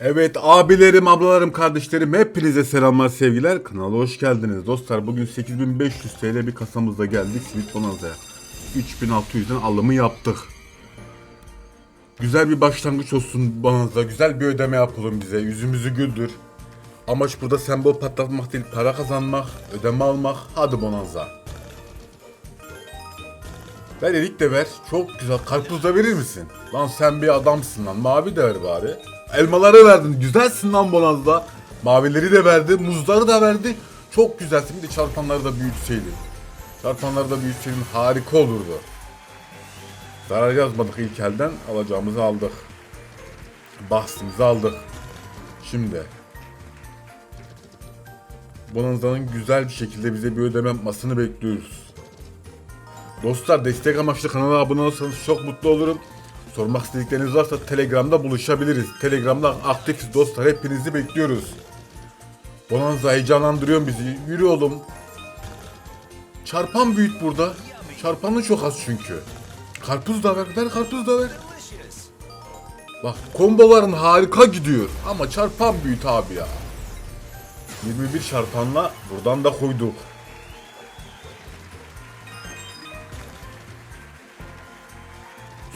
Evet abilerim, ablalarım, kardeşlerim hepinize selamlar sevgiler. Kanala hoş geldiniz. Dostlar bugün 8500 TL bir kasamızda geldik Simit Bonanza'ya. 3600'den alımı yaptık. Güzel bir başlangıç olsun Bonanza. Güzel bir ödeme yapalım bize. Yüzümüzü güldür. Amaç burada sembol patlatmak değil, para kazanmak, ödeme almak. Hadi Bonanza. Ver erik de ver. Çok güzel. Karpuz da verir misin? Lan sen bir adamsın lan. Mavi de ver bari. Elmaları verdin. Güzelsin lan Bonanza. Mavileri de verdi. Muzları da verdi. Çok güzelsin. Bir de çarpanları da büyütseydin. Çarpanları da büyütseydin harika olurdu. Zarar yazmadık ilk elden. Alacağımızı aldık. Bahsimizi aldık. Şimdi. Bonanza'nın güzel bir şekilde bize bir ödeme yapmasını bekliyoruz. Dostlar destek amaçlı kanala abone olursanız çok mutlu olurum. Sormak istedikleriniz varsa Telegram'da buluşabiliriz. Telegram'da aktifiz dostlar. Hepinizi bekliyoruz. Bonanza heyecanlandırıyor bizi. Yürü oğlum. Çarpan büyüt burada. Çarpanı çok az çünkü. Karpuz da ver. Ver karpuz da ver. Bak komboların harika gidiyor. Ama çarpan büyüt abi ya. 21 çarpanla buradan da koyduk.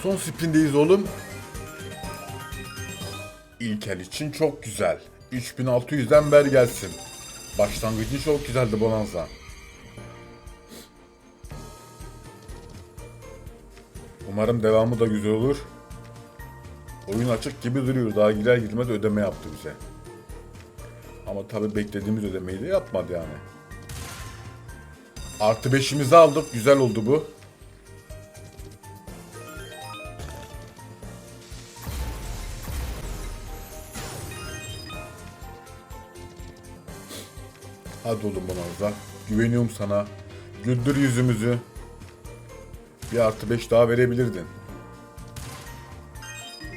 Son spindeyiz oğlum. İlkel için çok güzel. 3600'den ver gelsin. Başlangıcı çok güzeldi Bonanza. Umarım devamı da güzel olur. Oyun açık gibi duruyor. Daha girer girmez ödeme yaptı bize. Ama tabi beklediğimiz ödemeyi de yapmadı yani. Artı 5'imizi aldık. Güzel oldu bu. Hadi oğlum Bonanza. Güveniyorum sana. Güldür yüzümüzü. Bir artı beş daha verebilirdin.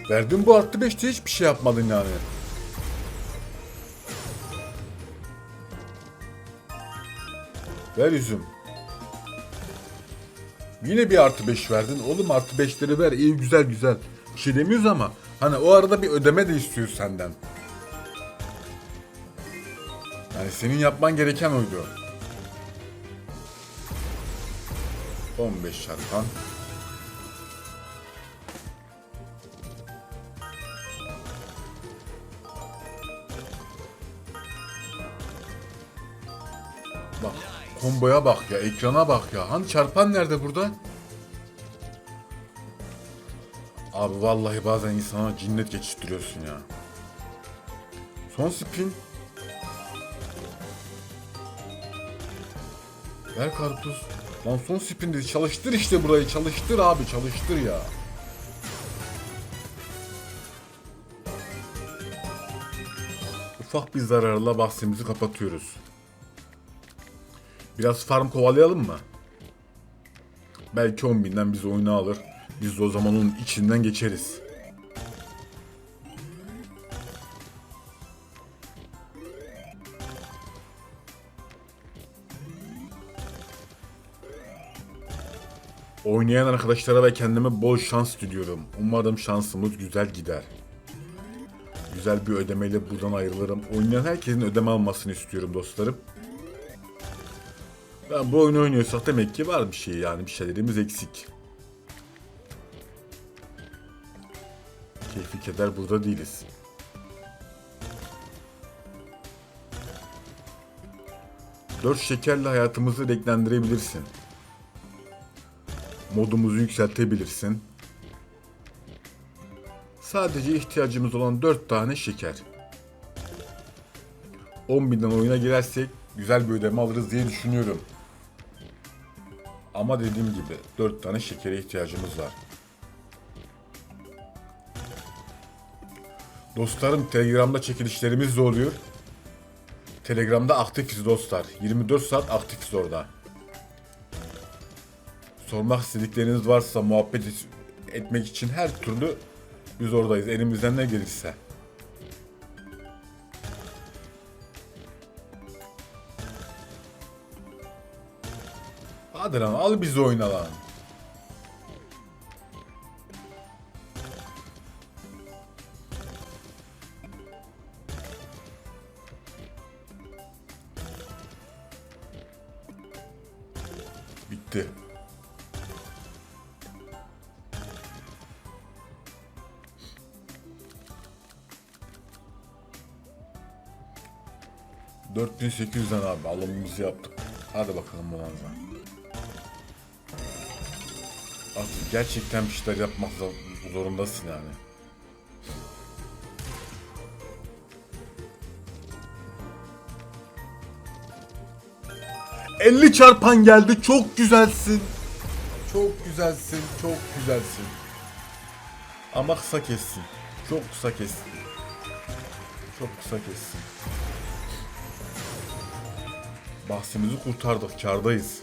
Verdin bu artı beşte hiçbir şey yapmadın yani. Ver yüzüm. Yine bir artı beş verdin. Oğlum artı beşleri ver. İyi güzel güzel. Bir şey demiyoruz ama. Hani o arada bir ödeme de istiyoruz senden. Yani senin yapman gereken oydu. 15 çarpan. Bak komboya bak ya ekrana bak ya. Hani çarpan nerede burada? Abi vallahi bazen insana cinnet geçiştiriyorsun ya. Son spin. Ver karpuz. Lan son spin dedi. Çalıştır işte burayı. Çalıştır abi. Çalıştır ya. Ufak bir zararla bahsimizi kapatıyoruz. Biraz farm kovalayalım mı? Belki 10 binden bizi oyuna alır. Biz de o zaman onun içinden geçeriz. Oynayan arkadaşlara ve kendime bol şans diliyorum. Umarım şansımız güzel gider. Güzel bir ödemeyle buradan ayrılırım. Oynayan herkesin ödeme almasını istiyorum dostlarım. Ben bu oyunu oynuyorsak demek ki var bir şey yani bir şeylerimiz eksik. Keyfi keder burada değiliz. Dört şekerle hayatımızı renklendirebilirsin modumuzu yükseltebilirsin. Sadece ihtiyacımız olan 4 tane şeker. 10 binden oyuna girersek güzel bir ödeme alırız diye düşünüyorum. Ama dediğim gibi 4 tane şekere ihtiyacımız var. Dostlarım Telegram'da çekilişlerimiz de oluyor. Telegram'da aktifiz dostlar. 24 saat aktifiz orada sormak istedikleriniz varsa muhabbet etmek için her türlü biz oradayız. Elimizden ne gelirse. Hadi lan al bizi oyna lan. Bitti. ...4800'den abi alımımızı yaptık. Hadi bakalım Bonanza. Artık gerçekten bir şeyler yapmak zor- zorundasın yani. ...50 çarpan geldi. Çok güzelsin. Çok güzelsin. Çok güzelsin. Ama kısa kessin. Çok kısa kessin. Çok kısa kessin. Bahsimizi kurtardık. Kardayız.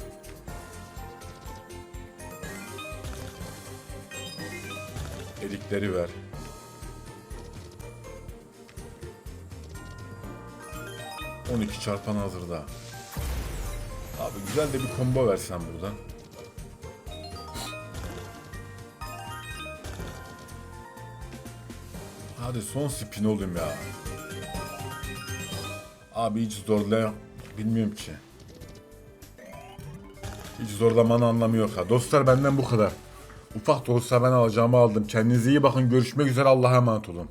Erikleri ver. On iki çarpan hazırda. Abi güzel de bir combo versen buradan. Hadi son spin olayım ya. Abi hiç zorlayan bilmiyorum ki. Hiç zorlamanın anlamı yok ha. Dostlar benden bu kadar. Ufak da olsa ben alacağımı aldım. Kendinize iyi bakın. Görüşmek üzere. Allah'a emanet olun.